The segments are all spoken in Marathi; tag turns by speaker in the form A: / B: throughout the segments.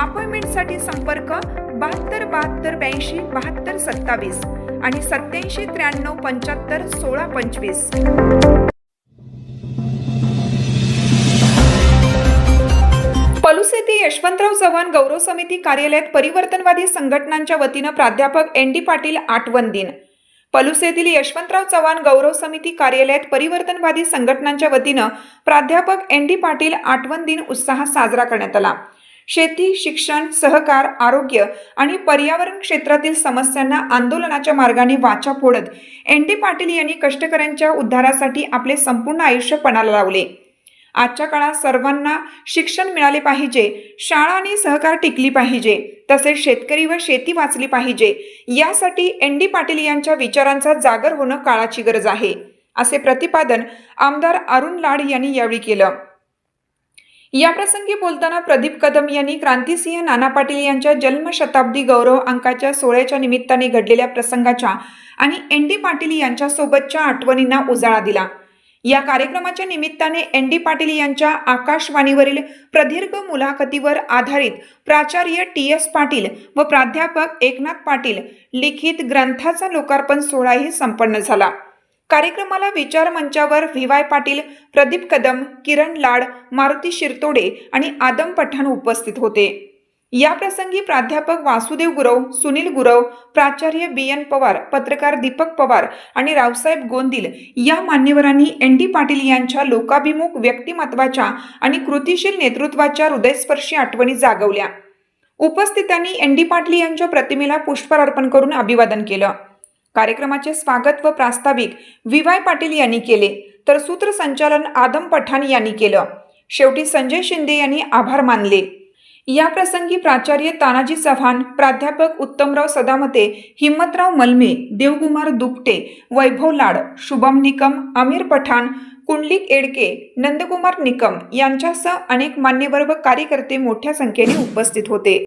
A: अपॉइंटमेंटसाठी संपर्क बहात्तर बहात्तर ब्याऐंशी बहात्तर सत्तावीस आणि सत्याऐंशी त्र्याण्णव पंच्याहत्तर सोळा पंचवीस. पलूस येथे यशवंतराव चव्हाण गौरव समिती कार्यालयात परिवर्तनवादी संघटनांच्या वतीनं प्राध्यापक एन डी पाटील आठवण दिन. पलूस येथील यशवंतराव चव्हाण गौरव समिती कार्यालयात परिवर्तनवादी संघटनांच्या वतीनं प्राध्यापक एन डी पाटील आठवण दिन उत्साहात साजरा करण्यात आला. शेती शिक्षण सहकार आरोग्य आणि पर्यावरण क्षेत्रातील समस्यांना आंदोलनाच्या मार्गाने वाचा फोडत एन डी पाटील यांनी कष्टकऱ्यांच्या उद्धारासाठी आपले संपूर्ण आयुष्य पणाला लावले. आजच्या काळात सर्वांना शिक्षण मिळाले पाहिजे शाळा आणि सहकार टिकली पाहिजे तसेच शेतकरी व शेती वाचली पाहिजे यासाठी एन डी पाटील यांच्या विचारांचा जागर होणं काळाची गरज आहे असे प्रतिपादन आमदार अरुण लाड यांनी यावेळी केलं. याप्रसंगी बोलताना प्रदीप कदम यांनी क्रांतिसिंह नाना पाटील यांच्या जन्मशताब्दी गौरव अंकाच्या सोहळ्याच्या निमित्ताने घडलेल्या प्रसंगाच्या आणि एन डी पाटील यांच्यासोबतच्या आठवणींना उजाळा दिला. या कार्यक्रमाच्या निमित्ताने एन डी पाटील यांच्या आकाशवाणीवरील प्रदीर्घ मुलाखतीवर आधारित प्राचार्य टी एस पाटील व प्राध्यापक एकनाथ पाटील लिखित ग्रंथाचा लोकार्पण सोहळाही संपन्न झाला. कार्यक्रमाला विचार मंचावर व्ही वाय पाटील प्रदीप कदम किरण लाड मारुती शिरतोडे आणि आदम पठाण उपस्थित होते. या प्रसंगी प्राध्यापक वासुदेव गुरव सुनील गुरव प्राचार्य बी एन पवार पत्रकार दीपक पवार आणि रावसाहेब गोंदिल या मान्यवरांनी एन डी पाटील यांच्या लोकाभिमुख व्यक्तिमत्वाच्या आणि कृतिशील नेतृत्वाच्या हृदयस्पर्शी आठवणी जागवल्या. उपस्थितांनी एन डी पाटील यांच्या प्रतिमेला पुष्पहार अर्पण करून अभिवादन केलं. कार्यक्रमाचे स्वागत व प्रास्ताविक व्ही वाय पाटील यांनी केले. तर सूत्रसंचालन आदम पठाण यांनी केलं. शेवटी संजय शिंदे यांनी आभार मानले. या प्रसंगी प्राचार्य तानाजी चव्हाण प्राध्यापक उत्तमराव सदामते हिम्मतराव मलमे देवकुमार दुपटे वैभव लाड शुभम निकम आमिर पठाण कुंडलिक एडके नंदकुमार निकम यांच्यासह अनेक मान्यवर व कार्यकर्ते मोठ्या संख्येने उपस्थित होते.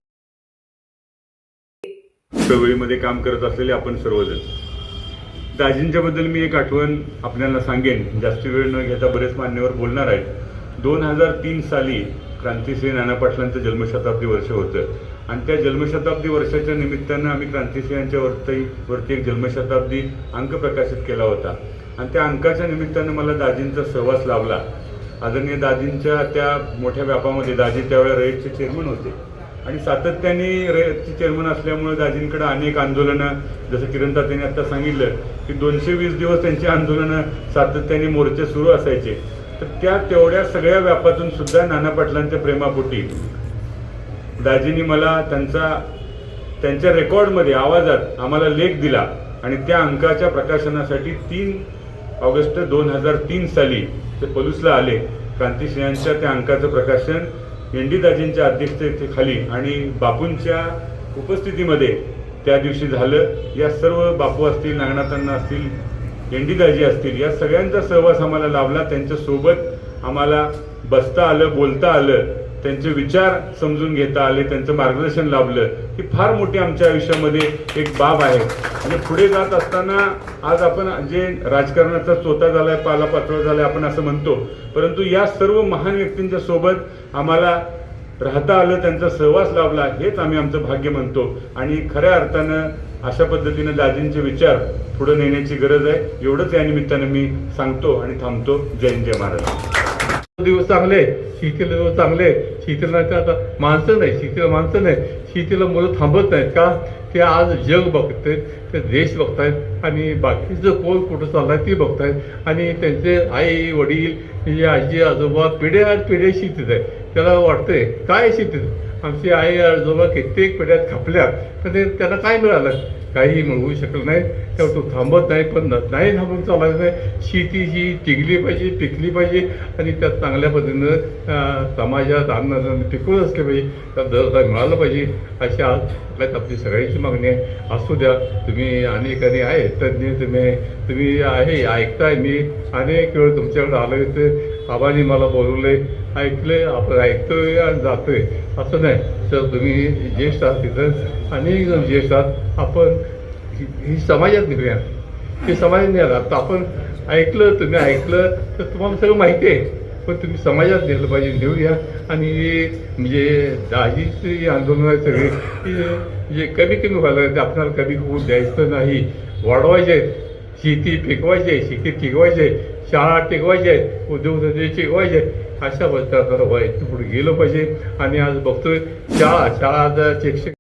B: चळवळीमध्ये काम करत असलेले आपण सर्वजण. दाजींच्या बद्दल मी एक आठवण आपल्याला सांगेन. जास्त वेळ न घेता बरेच मान्यवर बोलणार आहेत. दोन हजार तीन साली क्रांतिसिंह नाना पाटलांचं जन्मशताब्दी वर्ष होतं. आणि त्या जन्मशताब्दी वर्षाच्या निमित्तानं आम्ही क्रांतिसिंहांच्या वरती वरती एक जन्मशताब्दी अंक प्रकाशित केला होता. आणि त्या अंकाच्या निमित्तानं मला दाजींचा सहवास लाभला. आदरणीय दाजींच्या त्या मोठ्या व्यापामध्ये दाजी त्यावेळेला रयतचे चेअरमन होते. आणि सातत्याने रयतचे चेअरमन असल्यामुळे दाजींकडे अनेक आंदोलनं जसं किरण तात्याने आता सांगितलं की दोनशे वीस दिवस त्यांची आंदोलनं सातत्याने मोर्चे सुरू असायचे. तर त्या तेवढ्या सगळ्या व्यापातून सुद्धा नाना पाटलांच्या प्रेमापोटी दाजींनी मला त्यांचा त्यांच्या रेकॉर्डमध्ये आवाजात आम्हाला लेख दिला आणि त्या अंकाच्या प्रकाशनासाठी तीन ऑगस्ट दोन हजार तीन साली ते पलूसला आले. क्रांतिसिंहांच्या त्या अंकाचं प्रकाशन एन डी दाजींच्या अध्यक्षतेखाली आणि बापूंच्या उपस्थितीमध्ये त्या दिवशी झालं. या सर्व बापू असतील नागनाथांना असतील एन डी दाजी असतील या सगळ्यांचा सहवास आम्हाला लाभला. त्यांच्यासोबत आम्हाला बसता आलं बोलता आलं. त्यांचे विचार समजून घेता आले त्यांचं मार्गदर्शन लाभलं. ही फार मोठी आमच्या आयुष्यामध्ये एक बाब आहे. आणि पुढे जात असताना आज आपण जे राजकारणाचा चोता झालाय पाला झाला झालाय आपण असं म्हणतो. परंतु या सर्व महान व्यक्तींच्या सोबत आम्हाला राहता आलं त्यांचा सहवास लाभला हेच आम्ही आमचं भाग्य म्हणतो. आणि खऱ्या अर्थानं अशा पद्धतीनं दाजींचे विचार पुढे नेण्याची गरज आहे. एवढंच या निमित्तानं मी सांगतो आणि थांबतो. जय जय महाराज
C: दिवस चांगले शेतीला दिवस चांगले शेतीला आता माणसं नाही शेतीला माणसं नाही. शेतीला मुलं थांबत नाहीत का? ते आज जग बघतायत ते देश बघतायत आणि बाकीचं कोण कुठं चाललाय ते बघतायत. आणि त्यांचे आई वडील म्हणजे आजी आजोबा पिढ्या पिढ्या शेतीत आहे त्याला वाटतंय काय शेतीत? आमची आई आजोबा कित्येक पिढ्यात खपल्या पण ते त्यांना काय मिळालं? काही मिळवू शकलं नाही. त्यावर तो थांबत नाही पण न- नाही थांबून चालायचं नाही. शेती जी टिकली पाहिजे पिकली पाहिजे आणि त्यात चांगल्या पद्धतीनं समाजात अन्न टिकून असले पाहिजे त्यात दरदा मिळाला पाहिजे अशी आज आपल्यात आपली सगळ्यांची मागणी आहे. असू द्या तुम्ही अनेकांनी आहे तज्ज्ञ तुम्ही तुम्ही आहे ऐकताय मी. अनेक वेळ तुमच्याकडे आलो होते आबांनी मला बोलवले ऐकले आपण ऐकतोय आणि जातोय. असं नाही. तर तुम्ही ज्येष्ठ आहात तिथं. अनेक जण ज्येष्ठ आहात. आपण ही- समाजात निघूया. हे समाजात निघाला. तर आपण ऐकलं तुम्ही ऐकलं तर तुम्हाला सगळं माहिती आहे. पण तुम्ही समाजात नेलं पाहिजे नेऊया आणि म्हणजे दाजीची आंदोलन आहे सगळे जे कमी कमी व्हायला ते आपल्याला कमी होऊ द्यायचं नाही. वाढवायचे शेती पिकवायची आहे शेती टिकवायची आहे. शाळा टिकवायची आहे उद्योगधंदे टिकवायचे आहेत. अशा पद्धतीनं आपल्याला पुढे गेलं पाहिजे? आणि आज बघतोय शाळा शाळा आता शिक्षक